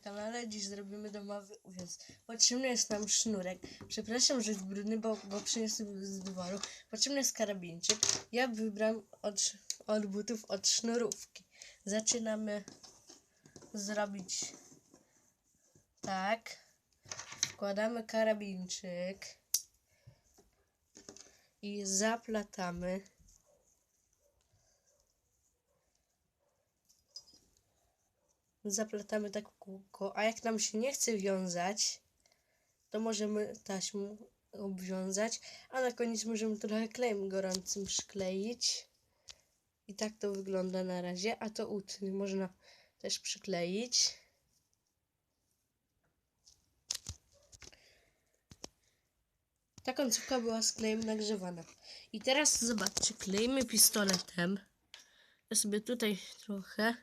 na kanale. Dziś zrobimy domowy uwiec. Potrzebny jest nam sznurek. Przepraszam, że jest brudny, bo go przyniosłem z dworu. Potrzebny jest karabinczyk. Ja wybrałem od, od butów od sznurówki. Zaczynamy zrobić tak. Wkładamy karabinczyk i zaplatamy. Zaplatamy tak kółko, a jak nam się nie chce wiązać, to możemy taśmą obwiązać, a na koniec możemy trochę klejem gorącym przykleić. I tak to wygląda na razie, a to utny można też przykleić. Ta końcówka była z klejem nagrzewana. I teraz zobaczcie, klejmy pistoletem. Ja sobie tutaj trochę.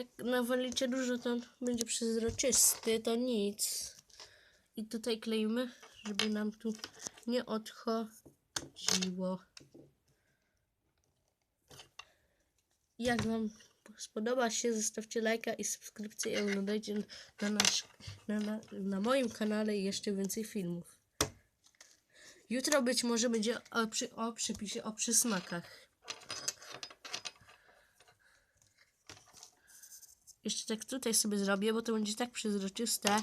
Jak nawalicie dużo, to będzie przezroczysty, to nic. I tutaj kleimy, żeby nam tu nie odchodziło. Jak Wam spodoba się, zostawcie lajka i subskrypcję i oglądajcie na, nasz, na, na, na moim kanale jeszcze więcej filmów. Jutro być może będzie o, przy, o przepisie o przysmakach. Jeszcze tak tutaj sobie zrobię, bo to będzie tak przezroczyste,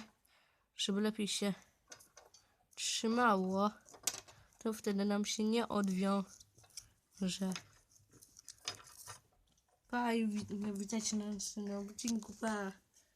żeby lepiej się trzymało. To wtedy nam się nie odwiąże. Pa i wi- witajcie na następnym odcinku. Pa.